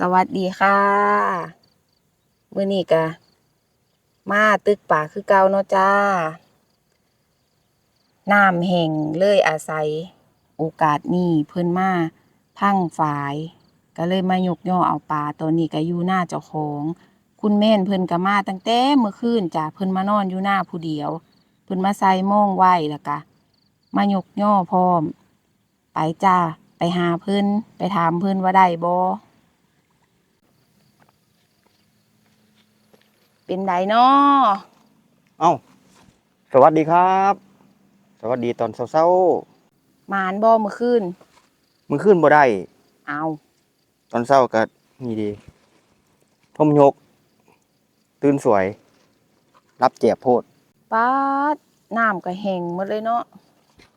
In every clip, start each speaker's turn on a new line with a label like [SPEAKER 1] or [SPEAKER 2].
[SPEAKER 1] สวัสดีค่ะมื้อนี้ก็มาตึกป่าคือเก่าเนาะจ้า น้ำแห้งเลยอาศัย โอกาสนี้เพิ่นมาพังฝาย ก็เลยมายกย่อเอาปลาตัวนี้ก็อยู่หน้าเจ้าของ คุณแม่นเพิ่นก็มาตั้งแต่เมื่อคืนจ้ะเพิ่นมานอนอยู่หน้าผู้เดียว เพิ่นมาใส่ม่องไว้แล้วก็มายกย่อพร้อม ไปจ้าไปหาเพิ่นไปถามเพิ่นว่าได้บ่ เป็นไดเนาะ
[SPEAKER 2] เอ้า สวัสดีครับ สวัสดีตอนเช้า
[SPEAKER 1] หมานบ่เมื่อคืน
[SPEAKER 2] ๆมื้อคืนบ่ได้
[SPEAKER 1] เอา
[SPEAKER 2] ตอนเช้าก็นี่ดีทมยก ตื่นสวย รับเจ็บโพด
[SPEAKER 1] ป๊าดน้ำก็แห้งหมดเลยเนาะ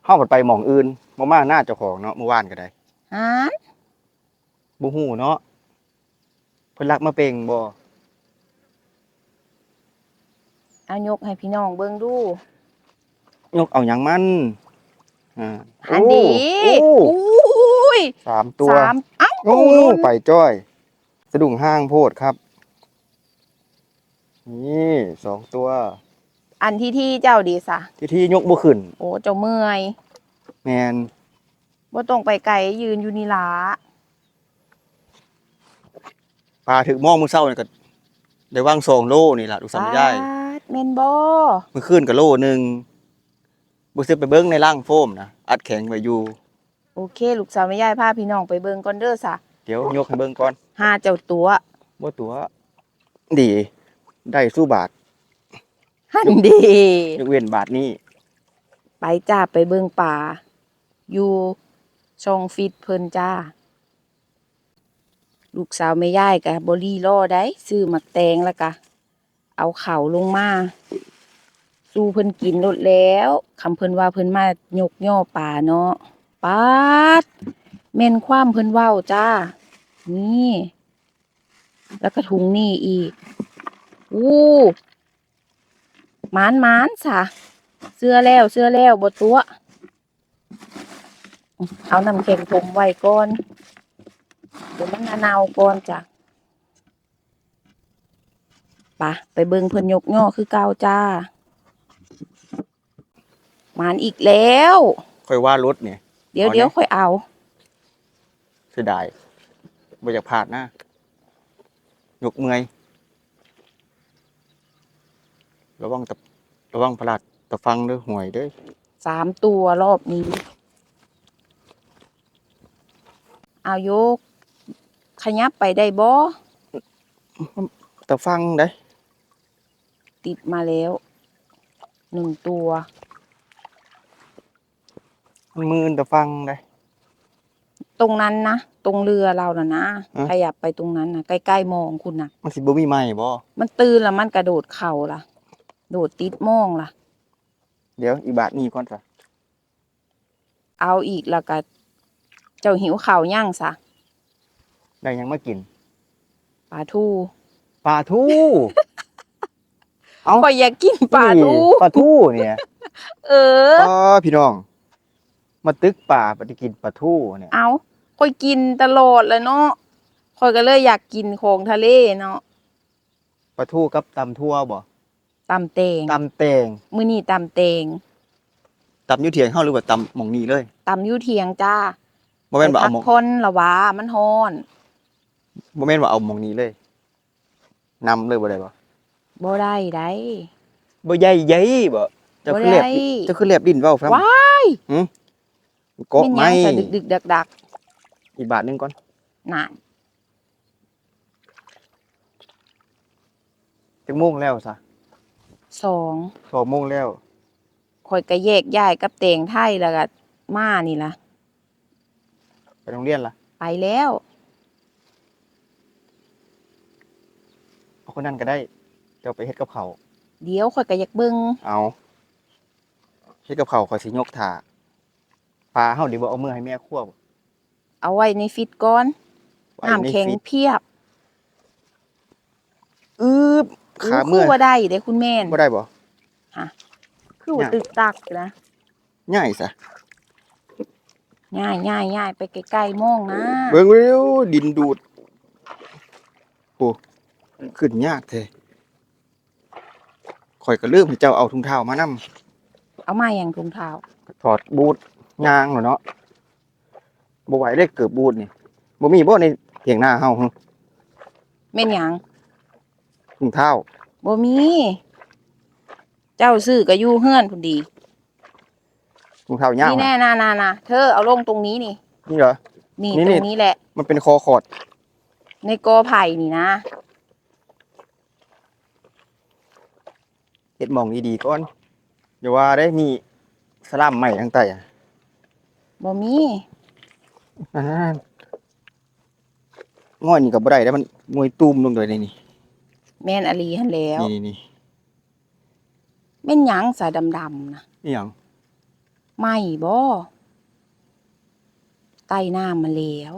[SPEAKER 2] เฮาไปหม่องอื่นบ่มาหน้าเจ้าของเนาะเมื่อวานก็ได้
[SPEAKER 1] ฮะ
[SPEAKER 2] บ่ฮู้เนาะเพิ่นรักมาเป่งบ่
[SPEAKER 1] เอายกให้พี่น้องเบิ่งดู
[SPEAKER 2] ยกเอาหยังมันอ่า
[SPEAKER 1] อันนี้
[SPEAKER 2] โอ้
[SPEAKER 1] อุ้ย
[SPEAKER 2] สามตัว
[SPEAKER 1] สามเอ้า
[SPEAKER 2] โอ้
[SPEAKER 1] หล่น
[SPEAKER 2] ไปจ้อย สะดุ้งห้างโพดครับ นี่สองตัว
[SPEAKER 1] อันที่ที่เจ้าดีซะ
[SPEAKER 2] ที่ที่ยกบ่ขึ้น
[SPEAKER 1] โอ้เจ้าเมื่อย
[SPEAKER 2] แมน
[SPEAKER 1] บ่ต้องไปไกลยืนอยู่นี่ล่ะ
[SPEAKER 2] ปลาถึกหม้อมื้อเช้านี่ก็ได้วางสองโลนี่ล่ะลูกสาวไม่ได้
[SPEAKER 1] ป๊าด แม่นบ่
[SPEAKER 2] มื้อคืนก็โลหนึงบ่ซื้อไปเบิ่งในร่างโฟมนะอัดแข็งไว้อยู่
[SPEAKER 1] โอเค ลูกสาวแม่ยายพาพี่น้องไปเบิ่งก่อนเด้อซะ
[SPEAKER 2] เดี๋ยวยกให้เบิ่งก่อน
[SPEAKER 1] หาเจ้าตัว
[SPEAKER 2] บ่ตัว ดี ได้สู้บาท
[SPEAKER 1] หันดี
[SPEAKER 2] ยกเว้นบาทนี้
[SPEAKER 1] ไปจ้าไปเบิ่งป่า อยู่ช่องฟิตเพิ่นจ้า ลูกสาวแม่ย่ายกะบรีรอได้ซื้อหมักแตงแล้วกะ เอาเข่าลงมาสู้เพิ่นกินลดแล้วคำเพิ่นว่าเพิ่นมายกย่อป่าเนาะปาดแม่นความเพิ่นเว้าจ้า นี่ แล้วก็ถุงนี่อีกอู้หมานหมานสะเสื้อแล้วเสื้อแล้วบตัว เอาน้ำแข็งผมไว้ก่อนเดี๋ยวมันเนาก่อนจ้ะ ปะไปเบิ่งเพิ่นยกย่อคือเก่าจ้าหมานอีกแล้ว
[SPEAKER 2] ค่อยว่ารถเนี่ย
[SPEAKER 1] เดี๋ยว
[SPEAKER 2] เอา
[SPEAKER 1] เดี๋ยว
[SPEAKER 2] เนี่ย
[SPEAKER 1] ค่อยเอา
[SPEAKER 2] เสียดายบ่อยากพลาดนะยกเมื่อยระวังตะระวังพลาดตะฟังเด้อห่วยเด้อ
[SPEAKER 1] สามตัวรอบนี้ เอายก ขยับไปได้บ่
[SPEAKER 2] ตะฟังเด้อ
[SPEAKER 1] ติดมาแล้วหนึ่งตัว
[SPEAKER 2] มันมืนตะฟังเด้อ
[SPEAKER 1] ตรงนั้นนะตรงเรือเราน่ะนะ
[SPEAKER 2] อะ
[SPEAKER 1] ขยับไปตรงนั้นนะใกล้ๆมองคุณนะ
[SPEAKER 2] มันสิบ่มีไม้บ่
[SPEAKER 1] มันตื่นแล้วมันกระโดดเข่าล่ะ โดดติดมองล่ะ
[SPEAKER 2] เดี๋ยวอีบาทนี้ก่อนซะ
[SPEAKER 1] เอาอีกแล้วก็เจ้าหิวข่าวย่างซะ
[SPEAKER 2] ได้หยังมากิน
[SPEAKER 1] ปลาทู
[SPEAKER 2] ปลาทู เอ้า
[SPEAKER 1] ก็อยากกินปลาทู
[SPEAKER 2] นี่ปลาทูเนี่ย
[SPEAKER 1] เออ
[SPEAKER 2] อ๋อพี่น้อง มาตึกป่าปฏิกินปลาทูเนี่ย
[SPEAKER 1] เอาค่อยกินตลอดเลยเนาะค่อยก็เลยอยากกินของทะเลเนาะ
[SPEAKER 2] ปลาทูกับตำทั่วบ่
[SPEAKER 1] ตำเตง
[SPEAKER 2] ตำแตง
[SPEAKER 1] มื้อนี้ตำเตง
[SPEAKER 2] ตำอยูเถียงเฮาหรือว่าตำหม่องนี้เลย
[SPEAKER 1] ตำอยูเทียงจ้า
[SPEAKER 2] บ่แม่นว่า
[SPEAKER 1] ไปพั
[SPEAKER 2] เอาหม่อง
[SPEAKER 1] พ่นละวามันฮ้อน
[SPEAKER 2] บ่แม่นว่าเอาหม่องนี้เลยนำเลยบ่ได้บ่
[SPEAKER 1] บ่ได้ได้
[SPEAKER 2] บ่ใหญ่ใหญ่บ่เจะ
[SPEAKER 1] บ่
[SPEAKER 2] คือแลบ
[SPEAKER 1] ได้
[SPEAKER 2] เจะคือแลบดินเว้าฟัง
[SPEAKER 1] ว้าย
[SPEAKER 2] เกาะ
[SPEAKER 1] เป็นห
[SPEAKER 2] ไม้
[SPEAKER 1] ยังสะดึกดึกดักดัก
[SPEAKER 2] อีกบาทหนึงก่อน
[SPEAKER 1] ๆน่ะ
[SPEAKER 2] จักโมงแล้วซะ
[SPEAKER 1] สอง
[SPEAKER 2] 2โมงแล้ว
[SPEAKER 1] ข่อยก็แยกย้ายกับเตงไทยแล้วก็มานี่ล่ะ
[SPEAKER 2] ไปโรงเรียนล่ะ
[SPEAKER 1] ไปแล้ว
[SPEAKER 2] เอาคนนั้นก็ได้เจ้าไปเฮ็ดกับเขาว
[SPEAKER 1] เดี๋ยวข่อยก็อยากเบิ่ง
[SPEAKER 2] เอาเฮ็ดกับเขาวข่อยสิยกถาปลาเฮาดิบ่เอามือให้แม่คั่วบ่
[SPEAKER 1] เอาไว้ในฟิตก่อน
[SPEAKER 2] ไว้
[SPEAKER 1] น้ำ
[SPEAKER 2] ใน
[SPEAKER 1] แข็ง
[SPEAKER 2] ฟิต
[SPEAKER 1] เพียบ
[SPEAKER 2] อืบขาเมื่
[SPEAKER 1] คืออว่าได้เด้คุณแม่น
[SPEAKER 2] บ่ได้บ่
[SPEAKER 1] คือว่า
[SPEAKER 2] เนี่ย
[SPEAKER 1] ตึกตักนะ
[SPEAKER 2] ง่ายซะ
[SPEAKER 1] ง่ายง่ายง่ายไปใกล้ๆมองนะ
[SPEAKER 2] เบิ่งเร็วดินดูดโอ้ขึ้นยากแท้ ข่อยก็ลืมให้เจ้าเอาถุงเท้ามานํ
[SPEAKER 1] เอามาอย่างถุงเท้า
[SPEAKER 2] ถอดบูทยางแล้วเนาะบ่ไหวเลยเกือบบูทนี่บ่มีบ่ในเถียงหน้าเฮาหึ
[SPEAKER 1] แม่นหยัง
[SPEAKER 2] ถุงเท้า
[SPEAKER 1] บ่มี เจ้าซื้อก็อยู่เฮือนพุ่นดี
[SPEAKER 2] ถุงเท้ายาว
[SPEAKER 1] นี่แน่นานานาเธอเอาลงตรงนี้นี่
[SPEAKER 2] นี่เหรอ
[SPEAKER 1] นี่
[SPEAKER 2] นี่
[SPEAKER 1] ต
[SPEAKER 2] นี่
[SPEAKER 1] รงนี้แหละ
[SPEAKER 2] มันเป็นคอขอด
[SPEAKER 1] ในกอไผ่นี่นะ
[SPEAKER 2] เฮ็ดหมองดีๆก่อนอย่าว่าได้มีสลัมใหม่ทั้งใต้อะ
[SPEAKER 1] บ่มี
[SPEAKER 2] อ่าง่อยนี่ก็บ่ได้แล้วมันมวยตูมลงเลยในนี่
[SPEAKER 1] แม่นอลีหันแล้ว
[SPEAKER 2] นี่นี่
[SPEAKER 1] แม่นหยังสายดำๆนะ
[SPEAKER 2] นี่หยัง
[SPEAKER 1] ไม่บ่ใต้น้ำมาแล้ว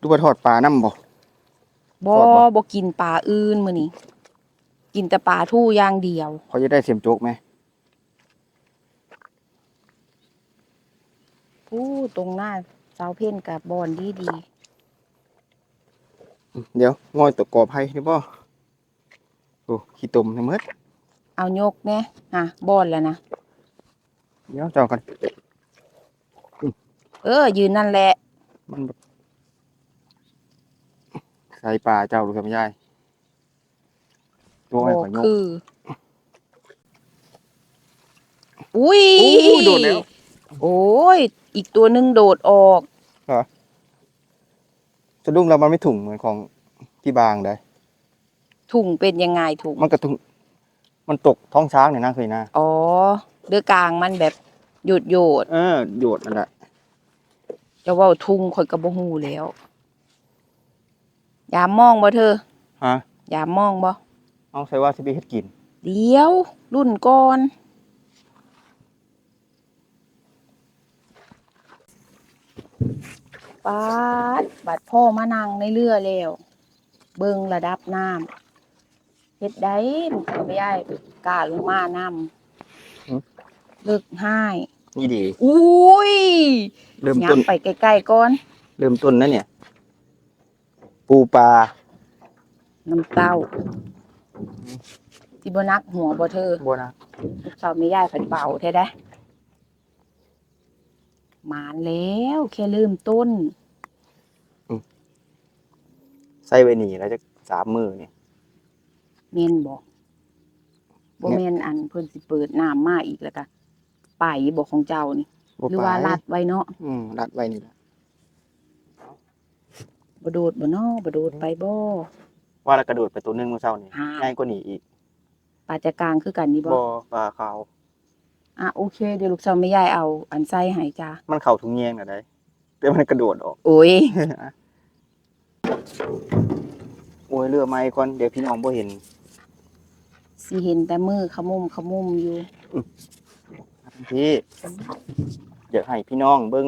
[SPEAKER 2] ดูว่าทอดปลาน้ำบ่
[SPEAKER 1] บ่
[SPEAKER 2] ทอดบ่
[SPEAKER 1] บ่กินปลาอื่นมื้อนี้ กินแต่ปลาทู่อย่างเดียว
[SPEAKER 2] เขาจะได้เสียมโจกไหม
[SPEAKER 1] ผู้ตรงหน้าเสาเพ่นกับบอนดีดี
[SPEAKER 2] เดี๋ยวง่อยตกกอไผ่นี่บ่โอ้ขี้ตมในเมืด
[SPEAKER 1] ๆเอายกแน่อะบอนแล้วนะ
[SPEAKER 2] เดี๋ยวเจ้ากัน
[SPEAKER 1] เออ ยืนนั่นแหละ
[SPEAKER 2] มันแบบใส่ปลาเจ้าดูกันไม่ได้ ตัวให้
[SPEAKER 1] บ่
[SPEAKER 2] ข่อยยก
[SPEAKER 1] คือ อุ้ย
[SPEAKER 2] อู้โดดแล้ว
[SPEAKER 1] โอ้ย อีกตัวหนึ่งโดดออก
[SPEAKER 2] สะดุ้งเรามันไม่ถุงเหมือนของที่บางได้
[SPEAKER 1] ถุงเป็นยังไงถุง
[SPEAKER 2] มันกระถุงมันตกท้องช้างเนี่ยนะเคยนะ
[SPEAKER 1] อ๋อ เดือกลางมันแบบหยดโยด
[SPEAKER 2] เออโยดนั่นแหละ
[SPEAKER 1] ๆจะเว่าทุงข่อยกระบหูแล้ว ยามมองบ่เธอ
[SPEAKER 2] ฮะ
[SPEAKER 1] ยามมองบ่
[SPEAKER 2] เอาใส่ว่าสิไปเฮ็ดกิน
[SPEAKER 1] เดี๋ยวรุ่นก่อนปาดบัดพ่อมานั่งในเรือแล้ว เบิ่งระดับน้ำเฮ็ดได้ลูกเอาไปย้ายกล้าลงมาน้ำเลิกให้
[SPEAKER 2] นี่ดี
[SPEAKER 1] อุ้ย
[SPEAKER 2] เริ่ม
[SPEAKER 1] ยั
[SPEAKER 2] ต้
[SPEAKER 1] บ
[SPEAKER 2] น
[SPEAKER 1] ไปใกล้ๆก่อน
[SPEAKER 2] เริ่มต้นนะเนี่ย ปูปลา
[SPEAKER 1] น้ำเต้า ที่บนักหัวบ่เธอ
[SPEAKER 2] บัวนะ
[SPEAKER 1] ลูกสาวไม่ย่ายผันเบาแท้ได้หมานแล้วแค่เริ่มต้น
[SPEAKER 2] ใส่ไว้นี่แล้วจะสามมือนี่
[SPEAKER 1] เมนบอกบ่แมนอันเพิ่นสิเปิดน้ำมาอีกแล้วก็ไปบอกของเจ้านี่
[SPEAKER 2] บ่
[SPEAKER 1] หรือว่า
[SPEAKER 2] ไป
[SPEAKER 1] ลัดไว้เนาะ
[SPEAKER 2] อืมรัดไว้นี่แหละ
[SPEAKER 1] บ่โดดบ่เนาะบ่โดดไปบ่
[SPEAKER 2] ว่าแล้วกระโดดไปตัวหนึงเมื่อเช้านี่
[SPEAKER 1] อ่า
[SPEAKER 2] ง่ายกว่านี้อีก
[SPEAKER 1] ปลาจะกลางคือกันนี่บ่
[SPEAKER 2] บ่ปลาขาว
[SPEAKER 1] อะโอเค เดี๋ยวลูกสาวไม่ย่ายเอาอันใส่ให้จ้า
[SPEAKER 2] มันเข้าถุงแยงน่ะได้แต่มันกระโดดออก
[SPEAKER 1] โอ้ย
[SPEAKER 2] โอ้ยเรือไม้ก่อนเดี๋ยวพี่น้องบ่เห็น
[SPEAKER 1] สิเห็นแต่มือขมุมขมุมอยู่
[SPEAKER 2] พี่อยากให้พี่น้องเบิ่ง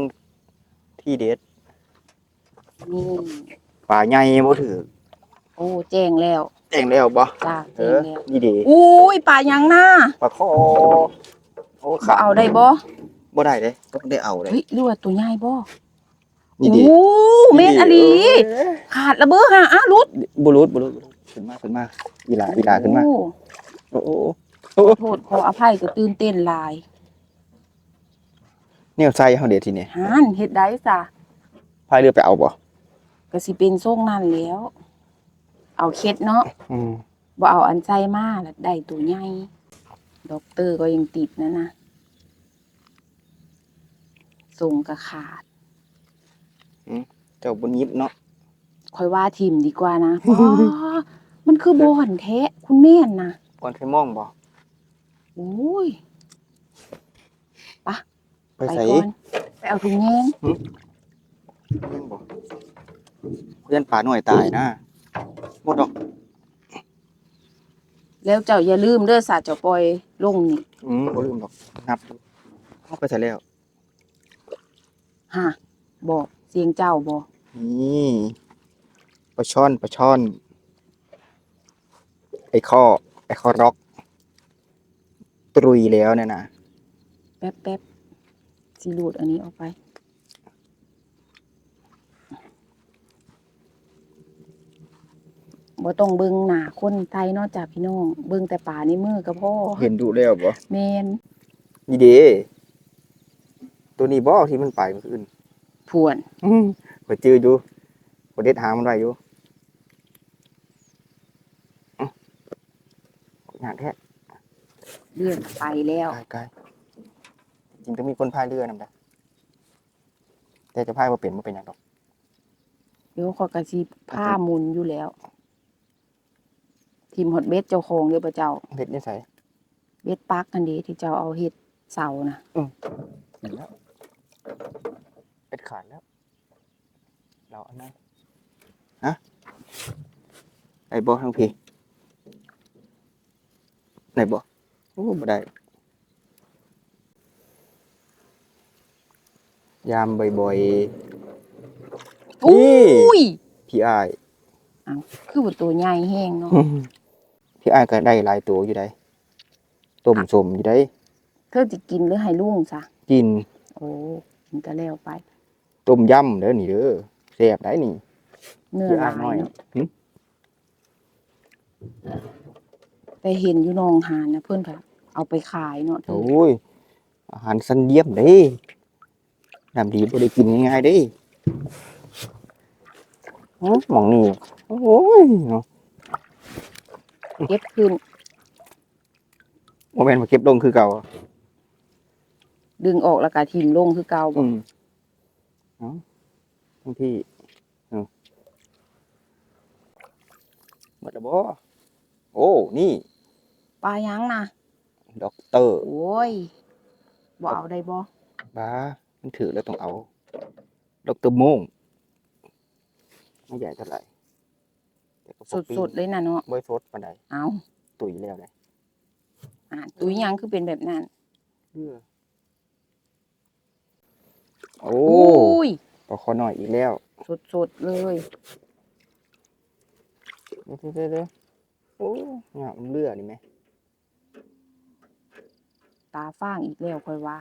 [SPEAKER 2] ที่เด็ด
[SPEAKER 1] นี่
[SPEAKER 2] ปลาใหญ่บ่ถือ
[SPEAKER 1] โอ้แจ้งแล้ว
[SPEAKER 2] แจ้งแล้วบ่
[SPEAKER 1] จ้า
[SPEAKER 2] เอ
[SPEAKER 1] แจ้ง
[SPEAKER 2] อ
[SPEAKER 1] แล้ว
[SPEAKER 2] นี่ดี
[SPEAKER 1] อุ้ยปลายังหน้า
[SPEAKER 2] ปลาคอโอ้
[SPEAKER 1] บ่
[SPEAKER 2] ขา
[SPEAKER 1] เอาได้บ่
[SPEAKER 2] บ่ได้เด้ต้องได้เอาเลย
[SPEAKER 1] เฮ้ยหรือว่าตัวใหญ่บ่
[SPEAKER 2] นี่ดี
[SPEAKER 1] โอ้เม็ดอลี
[SPEAKER 2] เอ้ย
[SPEAKER 1] ขาดระเบ้อหาอ้ารุด
[SPEAKER 2] บุรุษบุรุษบุรุษขึ้นมาขึ้นมาอีหลาอีหลาขึ้นมา
[SPEAKER 1] โอ้
[SPEAKER 2] โอ้โอ้โอ้
[SPEAKER 1] โทษขออภัยก็ตื่นเต้นหลาย
[SPEAKER 2] เนี่ยใส่เฮาเด็ดทีเนี่ย
[SPEAKER 1] หานเฮ็ดได้ซะ
[SPEAKER 2] พายเรือไปเอาบ่
[SPEAKER 1] ก็สิเป็นทรงนั้นแล้ว เอาเคล็ดเนาะ
[SPEAKER 2] อืม
[SPEAKER 1] บ่เอาอันใจมาแล้วได้ตัวใหญ่ด็อกเตอร์ก็ยังติดนะนะส่งก็ขาด
[SPEAKER 2] เจ้าบ่ยิบเนาะ
[SPEAKER 1] ค่อยว่าทีมดีกว่านะว้ามันคือบ่อนแท้คุณแม่นนะ
[SPEAKER 2] ก่อนเคยมองบ่
[SPEAKER 1] โอ้ย
[SPEAKER 2] ไป
[SPEAKER 1] ไป
[SPEAKER 2] ใส่
[SPEAKER 1] ก่อนไปเอาถุงแยง
[SPEAKER 2] ยังบ่เพื่อนป่าหน่วยตายนะ หมดดอก
[SPEAKER 1] แล้วเจ้าอย่าลืมเด้อสาเจ้าปล่อยลงนี่
[SPEAKER 2] อืมบ่ลืมดอกนับดูเอาไปใส่แล้ว
[SPEAKER 1] ฮะบอกเสียงเจ้าบอก
[SPEAKER 2] นี่ปลาช่อนปลาช่อน ไอ้ข้อ ไอ้ข้อร็อก ตรุยแล้วเนี่ยนะ
[SPEAKER 1] แป๊บแป๊บสิรูดอันนี้ออกไป บ่ต้องเบิ่งหน้าคนไทยเนอกจากพี่น้อง เบิ่งแต่ป่าในมือก็พอ
[SPEAKER 2] เห็นดูแล้วบ่
[SPEAKER 1] แม่น
[SPEAKER 2] นี่เด้ตัวนี้บ่ที่มันไปเมื่อคืน
[SPEAKER 1] ผวน
[SPEAKER 2] อืมข่อยจื้ออยู่ข่อยเด็ดหางมันไว้อยู่อื้ออยากแท้
[SPEAKER 1] เลื่อนไปแล้ว
[SPEAKER 2] กายกายจริงๆต้องมีคนพายเรือนำได้แต่จะพายบ่เป็นบ่เป็นหยังดอก
[SPEAKER 1] เดี๋ยวขอยก็สิผ้าหมุนอยู่แล้ว ทีมฮอตเบสเจ้าของเด้อบ่เจ้า
[SPEAKER 2] เฮ็ดนิสัย
[SPEAKER 1] เบสปักกันเด้ที่เจ้าเอาเฮ็ดเสานะ
[SPEAKER 2] เห็นแล้วเป็ดขาดแล้ว เราอันนั้นฮะไอ้บ่ทางพี่ไหนบ่โอ้บ่ได้ยามบ่อย
[SPEAKER 1] โอ้ย
[SPEAKER 2] ๆพี่อ้าย
[SPEAKER 1] คือว่าตัวใหญ่แห้งเนาะ
[SPEAKER 2] พี่อ้ายก็ได้หลายตัวอยู่ได้ต้มสมอยู่ได้
[SPEAKER 1] เธอสิกินหรือให้ลุงซะ
[SPEAKER 2] กิน
[SPEAKER 1] โอ้กินก็แล้วไป
[SPEAKER 2] ต้มยำเด้อนี่เด้อแซ่บได้นี่
[SPEAKER 1] เนื้อ
[SPEAKER 2] พี่
[SPEAKER 1] ห
[SPEAKER 2] อ้า
[SPEAKER 1] ลายย
[SPEAKER 2] น้อย
[SPEAKER 1] เนาะ
[SPEAKER 2] หึ
[SPEAKER 1] แต่เห็นอยู่หนองหานนะเพิ่นก็เอาไปขายเนาะเธอ
[SPEAKER 2] โอ้ยอาหารสันเยี่ยมเด้น้ำดีบ่ได้กินง่ายๆเด้อื้อหมองนี่โอ้ยเนาะ
[SPEAKER 1] เก็บขึ้น
[SPEAKER 2] บ่แม่นมาเก็บลงคือเก่า
[SPEAKER 1] ดึงออกแล้วก็ทิ่มลงคือเก่าบ่
[SPEAKER 2] อืมเอ้าทั้งพี่เอ้าหมดแล้วบ่โอ้ นี่
[SPEAKER 1] ปลายังนะ
[SPEAKER 2] ด็อกเตอร์
[SPEAKER 1] โอ้ยบ่เอาได้บ่
[SPEAKER 2] บ้า มันถือแล้วต้องเอา ด็อกเตอร์โมง ไม่ใหญ่เท่าไหร่แต่ก็พอปี
[SPEAKER 1] สดๆเลยน่ะเนาะ
[SPEAKER 2] บ่สดปานใด
[SPEAKER 1] เอา
[SPEAKER 2] ตุ๋ยแล้วเลย
[SPEAKER 1] อ่าตุ้ยยังคือเป็นแบบนั้น
[SPEAKER 2] เพื่อโอ้
[SPEAKER 1] โอ้ย
[SPEAKER 2] ปลาคอหน่อยอีกแล้ว
[SPEAKER 1] สดๆเลย
[SPEAKER 2] เดี๋ยวเดี๋ยวเดี๋ยวโอ้เนี่ยมันเลือนี่ไหม
[SPEAKER 1] ตาฟ้างอีกแล้วค่อยว่า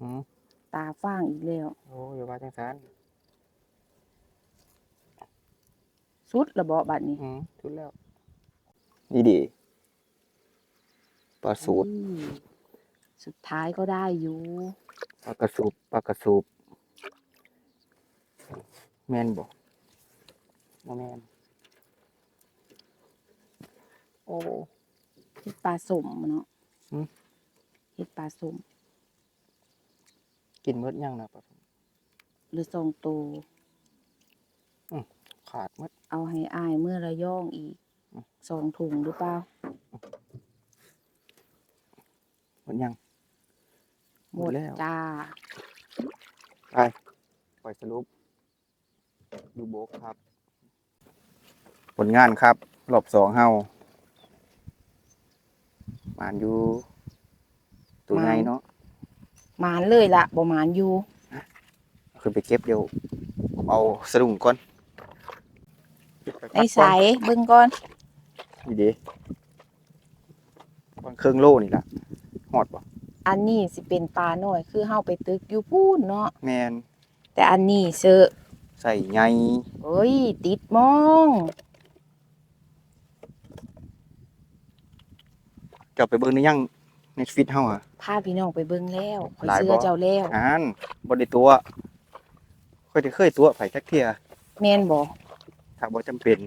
[SPEAKER 2] อืม
[SPEAKER 1] ตาฟ้างอีกแล้ว
[SPEAKER 2] โอ้อย่าว่าจังซัน
[SPEAKER 1] สุดระเบาะบัดนี้
[SPEAKER 2] อืมทุดแล้วนี่ดีปลาสูตร
[SPEAKER 1] อืมสุดท้ายก็ได้อยู่
[SPEAKER 2] ปลากระสูบปลากระสูบแม่นบ่บ่แม่น
[SPEAKER 1] โอ้ เฮ็ดปลาสมเนาะ
[SPEAKER 2] หืม
[SPEAKER 1] เฮ็ดปลาสม
[SPEAKER 2] กินเมดยังนะปลาสูบ
[SPEAKER 1] หรือซองโต
[SPEAKER 2] ขาดเมด
[SPEAKER 1] เอาให้อายเมื่อระย่องอีก
[SPEAKER 2] อืม
[SPEAKER 1] สองถุงหรือเปล่า
[SPEAKER 2] เมดยัง
[SPEAKER 1] หมด
[SPEAKER 2] แล้ว
[SPEAKER 1] จ้า
[SPEAKER 2] ไปปล่อยสรุป ดูโบกครับ ผลงานครับ รอบสองเฮามานอยู่ ตัวไงเนาะ
[SPEAKER 1] หมานเลยละบ่หมานอยู่
[SPEAKER 2] ขึ้นไปเก็บเดี๋ยว ผมเอาสะดุ้งก่อน
[SPEAKER 1] ไอ้ใสเบิ่งก่อน
[SPEAKER 2] นี่เดีวันเครื่องโลนี่ล่ะหอดบ่
[SPEAKER 1] อันนี้สิเป็นปลาน้อยคือเฮาไปตึกอยู่พูนเนาะ
[SPEAKER 2] แมน
[SPEAKER 1] แต่อันนี้เซอะ
[SPEAKER 2] ใส่ไง
[SPEAKER 1] เอ้ย ติดมอง
[SPEAKER 2] เจ้าไปเบิ่งในยังในฟิตเฮาอะ
[SPEAKER 1] พาพี่น้องไปเบิ่งแล้วข่อย
[SPEAKER 2] หลาย
[SPEAKER 1] เสื้
[SPEAKER 2] บ่
[SPEAKER 1] อเจ้าแล้ว
[SPEAKER 2] อ่านบ่ได้ตัวค่อยได้เคยตัวไผจักเที่ย
[SPEAKER 1] แม่นบ่
[SPEAKER 2] ถ้าบ่จำเป็น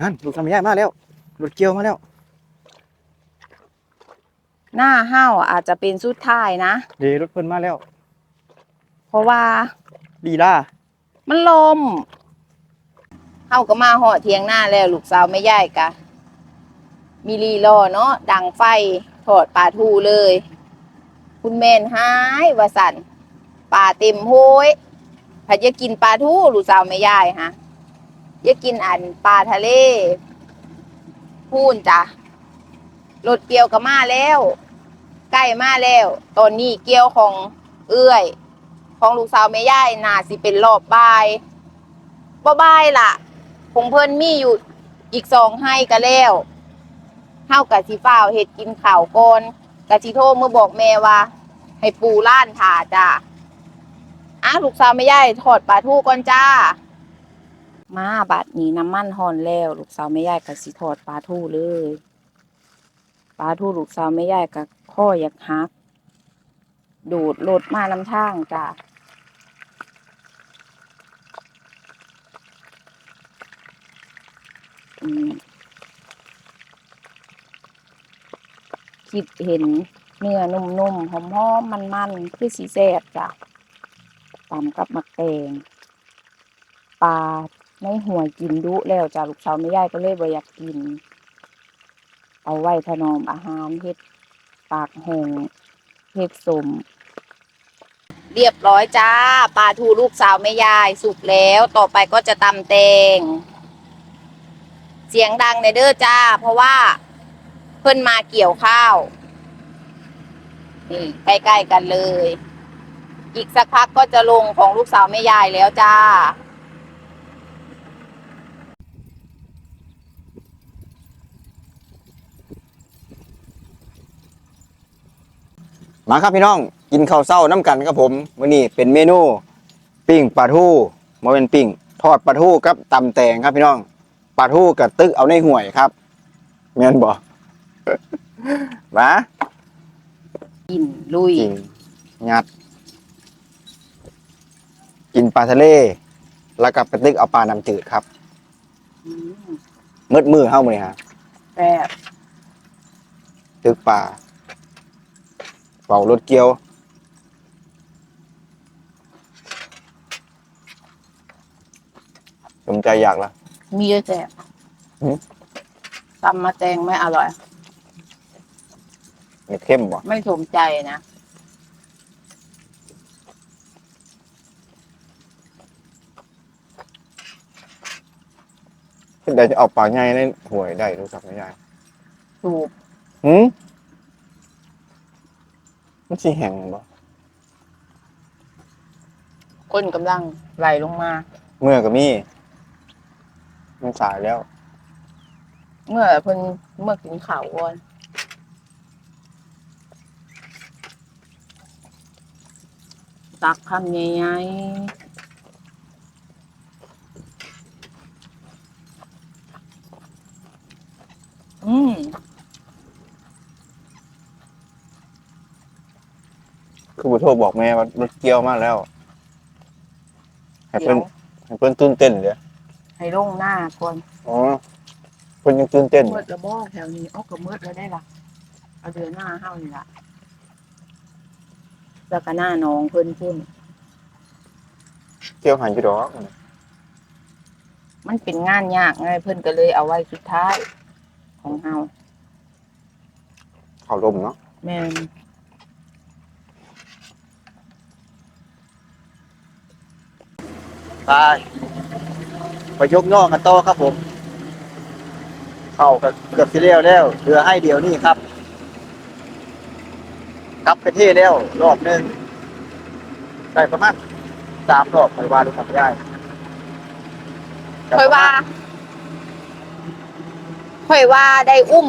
[SPEAKER 2] นั่นลูกทำยายมาแล้วรถเกี่ยวมาแล้ว
[SPEAKER 1] หน้าห้าวอาจจะเป็นสุดท้ายนะ
[SPEAKER 2] เด้รถเพิ่นมาแล้ว
[SPEAKER 1] เพราะว่า
[SPEAKER 2] ดีล่า
[SPEAKER 1] มันลมเฮาก็มาหอดเทียงหน้าแล้ว ลูกสาวไม่ย่ายกะ มีรีรอเนาะดังไฟถอดปลาทูเลย คุณแม่นหายว่าสันปลาเต็มโห้ย ถ้าจะกินปลาทูลูกสาวไม่ย่ายฮะจะกินอันปลาทะเล พูนจ้ะรถเกี่ยวก็มาแล้ว ใกล้มาแล้ว ตอนนี้เกี่ยวของเอื้อย ของลูกสาวแม่ย่ายน่าสิเป็นรอบบ่ายบ่บ่ายล่ะคงเพิ่นมีอยู่อีกสองให้ก็แล้วเฮากะสิฟ้าวเฮ็ดกินข้าวก่อนกะสิโทรมาบอกแม่ว่า ให้ปูล้านถ่าจ้า อะลูกสาวแม่ย่ายทอดปลาทูก่อนจ้า มาบัดนี้น้ำมันหอนแล้ว ลูกสาวไม่ยายก็สิทอดปลาทูเลยปลาทูลูกสาวไม่ยายก็ข้ออยากหัก ดูดรถมานำทางจ้ะคิดเห็นเนื้อนุ่มๆหอมๆมันๆคือสีแซ่บจ้ะ ตำกับมักแตงปลาในหัวกินดุแล้วจ้ะลูกสาวไม่ยายก็เลยบ่อยากกิน เอาไว้ถนอมอาหารเฮ็ดปากแห้งเฮ็ดสมเรียบร้อยจ้าปลาทูลูกสาวแม่ยายสุกแล้วต่อไปก็จะตำแตง เสียงดังในเด้อจ้า เพราะว่าเพิ่นมาเกี่ยวข้าวนี่ใกล้ๆกันเลย อีกสักพักก็จะลงของลูกสาวแม่ยายแล้วจ้า
[SPEAKER 2] มาครับพี่น้องกินข้าวเช้าน้ำกันครับผมมื้อนี้เป็นเมนูปิ้งปลาทูบ่เป็นปิ้งทอดปลาทูกับตำแตงครับพี่น้องปลาทูกับตึกเอาในห่วยครับแม่นบ่มา
[SPEAKER 1] กินลุย
[SPEAKER 2] กินงัด กินปลาทะเล แล้วก็ไปตึกเอาปลาน้ำจืดครับ
[SPEAKER 1] อืม
[SPEAKER 2] มืดมือเฮามื้อนี้ฮะ
[SPEAKER 1] แซ่บ
[SPEAKER 2] ตึกปลาเป่ารถเกี่ยว สมใจอยากละ
[SPEAKER 1] มีเยอะแซ่บ
[SPEAKER 2] หืม
[SPEAKER 1] ตำมาแตงไม่อร่อย
[SPEAKER 2] เม็ดเข้มบ่
[SPEAKER 1] ไม่สมใจนะ
[SPEAKER 2] เดี๋ยวจะเอาปลาใหญ่ในหวยได้รู้จักไหมยาย
[SPEAKER 1] ถูก
[SPEAKER 2] หืมมันสิแห้งบ่
[SPEAKER 1] ก้นกำลังไหลลงมา
[SPEAKER 2] เมื่อก็มี มันสายแล้ว
[SPEAKER 1] เมื่อเพิ่นเมื่อกินข้าวก่อนตักคำใหญ่ๆ อืม
[SPEAKER 2] คือบุโทรบอกแม่ว่ารถเกี่ยวมาแล้ว ให้
[SPEAKER 1] เดี๋
[SPEAKER 2] เพิ่
[SPEAKER 1] ย
[SPEAKER 2] น
[SPEAKER 1] ว
[SPEAKER 2] ให้เพิ่นตื่นเต้นเลย
[SPEAKER 1] ให้ลงหน้าก่อน
[SPEAKER 2] อ๋อเพิ่นยังตื่นเต้น
[SPEAKER 1] มืดระบอกแถวนี้เอ๋อก็มืดแล้วได้ล่ะเอาเดือนหน้าเฮานี่ล่ะแล้วก็หน้าน้องเพิ่นพุ่น
[SPEAKER 2] เกี่ยวหันอยู่ดอก
[SPEAKER 1] มันเป็นงานยากไงเพิ่นก็เลยเอาไว้สุดท้าย ของเฮา
[SPEAKER 2] เขาลมเนาะ
[SPEAKER 1] แม่น
[SPEAKER 2] ไปไปยกย่อกันต่อครับผม เข้ากันเกือบสิเลี้ยวแล้วเหลือให้เดียวนี่ครับกลับไปที่แล้วรอบหนึงได้ประมาณสามรอบไปว่าดูทำได้
[SPEAKER 1] ค่อยว่า ค่อยว่าได้อุ้ม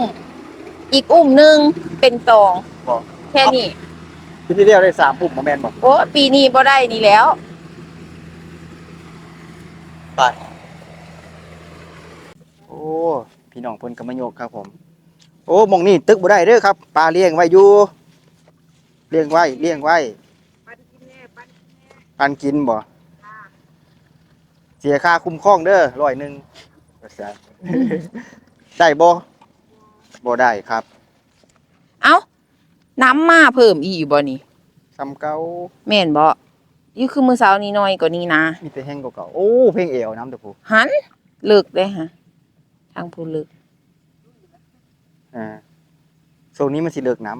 [SPEAKER 1] อีกอุ้มหนึงเป็นตอง
[SPEAKER 2] บอก
[SPEAKER 1] แค่นี้
[SPEAKER 2] ที่เลี้ยวได้สามปุ่มโมเมนต์บอก
[SPEAKER 1] โอ้ปีนี้บ่ได้นี่แล้ว
[SPEAKER 2] ไปโอ้พี่น้องเพิ่นก็มาโยกครับผม โอ้หมองนี่ตึกบ่ได้เด้อครับปลาเลี้ยงไว้อยู่เลี้ยงไว้เลี้ยงไว้ปันกินบ่เสียค่าคุ้มครองเด้อร้อยหนึ่ง ได้บ่บ่ได้ครับ
[SPEAKER 1] เอ้า น้ำมาเพิ่มอีกบ่นี่
[SPEAKER 2] ซ้ำเก่า
[SPEAKER 1] แม่นบ่นี่คือมื้อเช้านี้น้อยกว่านี้นะ
[SPEAKER 2] มีแต่แห้งกว่าเก่าโอ้เพลงเอวน้ำเด้อผู้
[SPEAKER 1] หันเลิกได้ฮะทางผู้เลิก
[SPEAKER 2] อ่าโซนนี้มันสิเลิกน้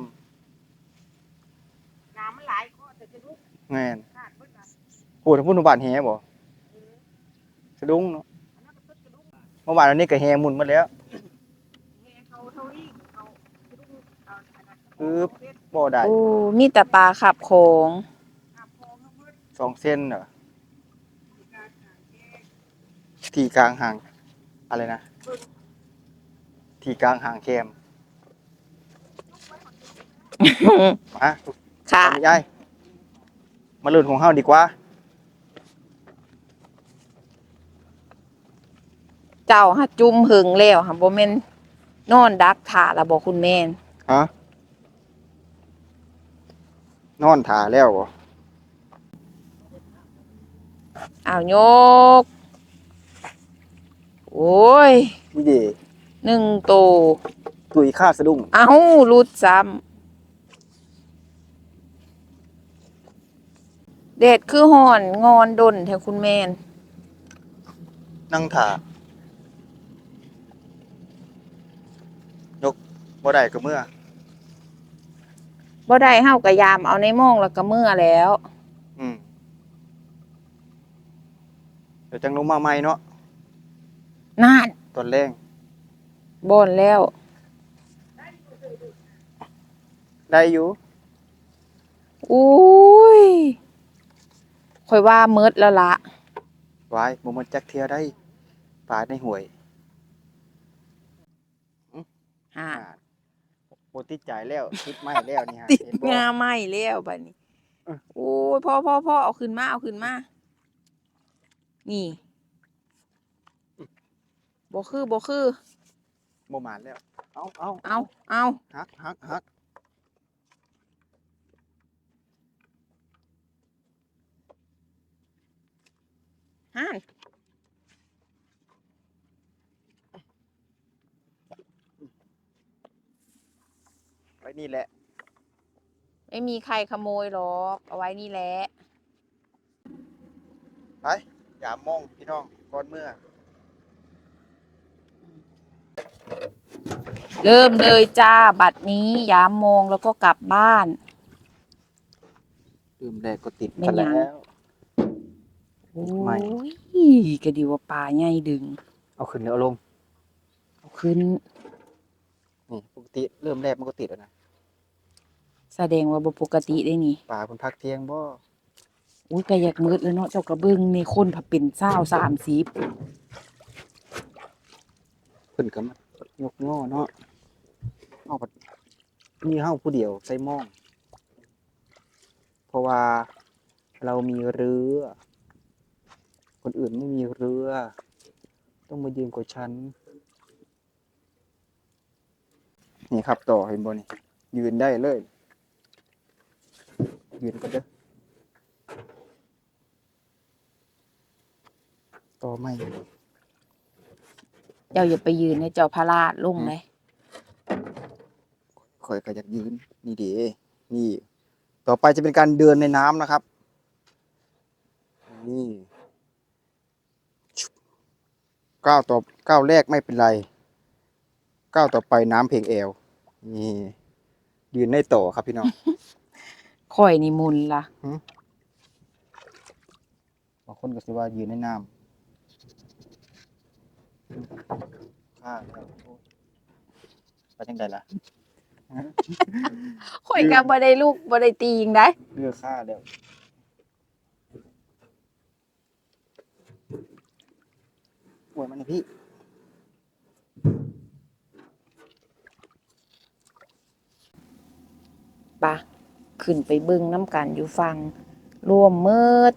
[SPEAKER 3] น้ำมันไหลก็จะจะลุกำ
[SPEAKER 2] แม่น
[SPEAKER 3] ขาดเบิดน่ะ
[SPEAKER 2] โหทั้งพุ่นบานแฮบ่สะดุ้งเนาะ
[SPEAKER 3] อันนั้นก็เพิ่นจะลุก
[SPEAKER 2] เมื่อวานอันนี้ก็แฮหมุนมาแล้ว
[SPEAKER 3] แห่เขาเท่านี้เขาจะลุกเอา อันนั้น
[SPEAKER 2] ปึ๊บบ่ได้
[SPEAKER 1] โอ้มีแต่ปลาขับของ
[SPEAKER 3] ขับพองทั้งหมด
[SPEAKER 2] สองเส้นเหรอ
[SPEAKER 3] การหาแก้
[SPEAKER 2] ทีกลางห่างอะไรนะ ทีกลางห่างแคมมา
[SPEAKER 1] ค่ะ
[SPEAKER 2] ทำยายมาลุ้นของเฮาดีกว่า
[SPEAKER 1] เจ้าหาจุ่มหึงแล้วค่ะบ่แม่นนอนดักถ่าละบ่คุณแม่น
[SPEAKER 2] ฮะ นอนถ่าแล้วบ่
[SPEAKER 1] อ้าวยก โอ้ย
[SPEAKER 2] นี่เด้
[SPEAKER 1] หนึ่งโต
[SPEAKER 2] ตุยค่าสะดุ้ง
[SPEAKER 1] เอ้ารุดซ้ำเด็ดคือห่อนงอนดนแท้คุณแม่น
[SPEAKER 2] นั่งถ่ายกบ่ได้ก็เมื่อ
[SPEAKER 1] บ่ได้เฮากะยามเอาในหมองแล้วก็เมื่อแล้ว
[SPEAKER 2] อืมเดี๋ยวจังลงมาใหม่เนาะ
[SPEAKER 1] นาน
[SPEAKER 2] ตอนแรง
[SPEAKER 1] บ่นแล้ว
[SPEAKER 2] ได้อยู่
[SPEAKER 1] อุ้ยค่อยว่าเมิดแล้วละ
[SPEAKER 2] วายบ่มันจักเทียได้ปลาในห่วย
[SPEAKER 1] อ่า
[SPEAKER 2] โบติดใจแล้วคิดไม่แล้วนี่ฮะ
[SPEAKER 1] ติด
[SPEAKER 2] เห็นบ่
[SPEAKER 1] งาไหมแล้วบัดนี้
[SPEAKER 2] เออ
[SPEAKER 1] โอ้ยพ่อพ่อพ่อเอาขึ้นมาเอาขึ้นมา นี่บ่คือบ่คือ
[SPEAKER 2] บ่หมานแล้ว เอาเอา
[SPEAKER 1] เอาเอา
[SPEAKER 2] ฮักฮักฮัก
[SPEAKER 1] ห่าน
[SPEAKER 2] ว้นี่แหละ
[SPEAKER 1] ไม่มีใครขโมยหรอกเอาไว้นี่แหละ
[SPEAKER 2] ไปอย่ามองพี่น้องก่อนเมื่อ
[SPEAKER 1] เริ่มเลยจ้าบัดนี้ยามโมงแล้วก็กลับบ้าน
[SPEAKER 2] ลืมแรกก็ติด
[SPEAKER 1] ไม่
[SPEAKER 2] กัน
[SPEAKER 1] ยัง
[SPEAKER 2] แล้ว
[SPEAKER 1] โอ้
[SPEAKER 2] ไม่
[SPEAKER 1] ยก็ดีว่าปลาใหญ่ดึง
[SPEAKER 2] เอาขึ้นแล้วเอาลง
[SPEAKER 1] เอาขึ้น
[SPEAKER 2] นี่ปกติเริ่มแรกมันก็ติดแล้วนะ
[SPEAKER 1] แสดงว่าบ่ปกติได้นี่
[SPEAKER 2] ปลาคนพักเที่ยงบ่
[SPEAKER 1] อุ้ยก็อยากมืดแล้วเนาะเจ้ากระเบื้องในคนผับเป็นเศร้าสามสี
[SPEAKER 2] เพิ่นก็มายกง้อเนาะเฮาก็มีเฮาผู้เดียวใส่หมอง เพราะว่าเรามีเรือ คนอื่นไม่มีเรือ ต้องมายืนกับฉัน นี่ครับต่อเห็นบ่นี่ยืนได้เลย ยืนก็เด้อต่อไม่
[SPEAKER 1] เจ้าอย่าไปยืนในเจ้าพระราชลงเลย
[SPEAKER 2] คอยก็อยากยืน นี่เดีนี่ ต่อไปจะเป็นการเดินในน้ำนะครับ นี่ชุบก้าวต่อก้าวแรกไม่เป็นไรก้าวต่อไปน้ำเพลงแอวนี่ยืนได้ต่อครับพี่น้อง
[SPEAKER 1] ข่อยนี่มุนละ
[SPEAKER 2] บางคนก็สิว่ายืนในน้ำข้าแล้วโอ้ไปจังใดล่ะ
[SPEAKER 1] ข่อยก็บ่ได้ลูกบ่ได้ตีงได้
[SPEAKER 2] เลือกข้าแล้วปวดมันนี่พี่
[SPEAKER 1] ปะ ขึ้นไปเบิ่งน้ำกันอยู่ฟังร่วมเมิด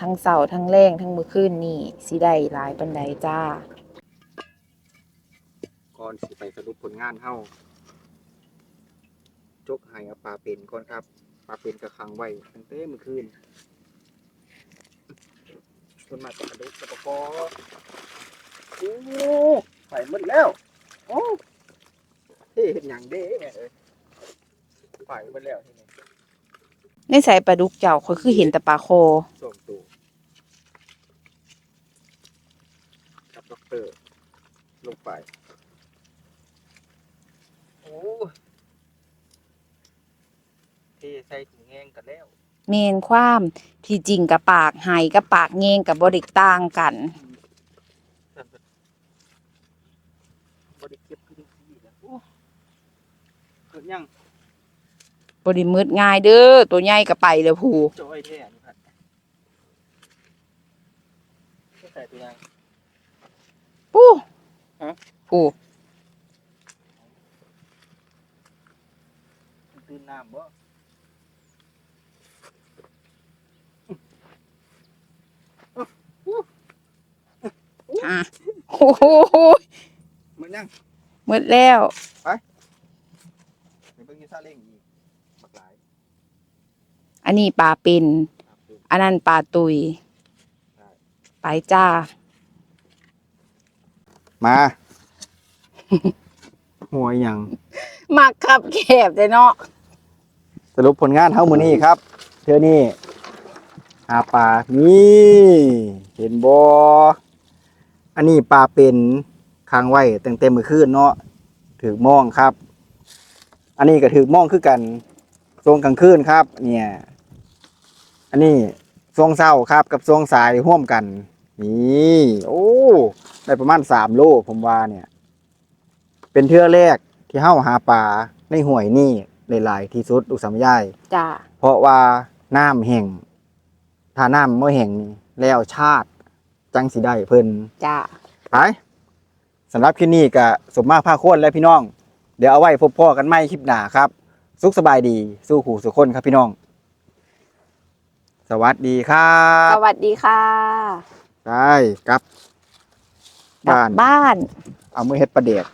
[SPEAKER 1] ทั้งเสาทั้งแรงทั้งมื้อคืนนี่สิได้หลายปานใดจ้า
[SPEAKER 2] ก่อนสิไปสรุปผลงานเฮาจกให้เอาปลาเป็นก่อนครับ ปลาเป็นกระคังไว้ตั้งแต่เมื่อคืนคนมาจากกระดุกกระปกอโอ้ไปหมดแล้วโอ้เฮ็ดหยังเด้เอ้ยไปหมดแล้วทีนี้
[SPEAKER 1] ในสายปลาดุกเจ้าข่อยคือเห็นแต่ปลาโค
[SPEAKER 2] ส่งตัวกับด็อกเตอร์ลงไปโอ้เทใส่ถุงแห้งกันแล้ว
[SPEAKER 1] เมนความที่จริงกับปากไห้กับปากเงงกับบ่ได้ต่างกัน
[SPEAKER 2] บริเก็บขึ้นที่แล้วโอ้เกิดยัง
[SPEAKER 1] บ่ได้มืดง่ายเด้อตัวใหญ่ก็ไปแล้วผู้
[SPEAKER 2] จอยแท้นี่พัดใส่ตัวยัง
[SPEAKER 1] ปู้
[SPEAKER 2] ฮะ
[SPEAKER 1] ผู้
[SPEAKER 2] ตื่นน้ำบ่
[SPEAKER 1] อะคโห
[SPEAKER 2] มันยัง
[SPEAKER 1] หมดแล้ว
[SPEAKER 2] ไปเบิ่งอยู่ซาเล้งอีกบักหลาย
[SPEAKER 1] อันนี้ปลาเป็น
[SPEAKER 2] ครับผม
[SPEAKER 1] อันนั้นปลาตุย
[SPEAKER 2] ใช่
[SPEAKER 1] ไปจ้า
[SPEAKER 2] มาหัวอีหยัง
[SPEAKER 1] มักขับแคบเลยเนาะ
[SPEAKER 2] สรุปผลงานเฮามื้อนี้ครับเทื่อนี้หาปลานี่เห็นบ่อันนี้ปลาเป็นค้างไว้ตั้งแต่มื้อคืนเนาะถือมองครับ อันนี้ก็ถือมองคือกัน ช่วงกลางคืนครับ เนี่ย อันนี้ช่วงเช้าครับกับช่วงสายร่วมกัน นี่ โอ้ได้ประมาณสามโลผมว่าเนี่ย เป็นเทื่อแรกที่เฮาหาปลาในห่วยนี่หลายๆที่สุดอุกสามยาย
[SPEAKER 1] จ้า
[SPEAKER 2] เพราะว่าน้ำแห้งถ้าน้ำไม่แห้งนี่แล้วชาติ จังสิได้เพิ่น
[SPEAKER 1] จ้า
[SPEAKER 2] ไปสำหรับคลิปนี้ก็สมมาภาคโคนและพี่น้อง เดี๋ยวเอาไว้พบพ่อกันใหม่คลิปหน้าครับ สุขสบายดีสู้ขู่สุขคนครับพี่น้อง สวัสดีครั
[SPEAKER 1] ส
[SPEAKER 2] บ
[SPEAKER 1] วัสดีค่ะ
[SPEAKER 2] ได้กลับ
[SPEAKER 1] กลับ
[SPEAKER 2] บ้าน
[SPEAKER 1] บ้าน
[SPEAKER 2] เอามือเฮ็ดประเดก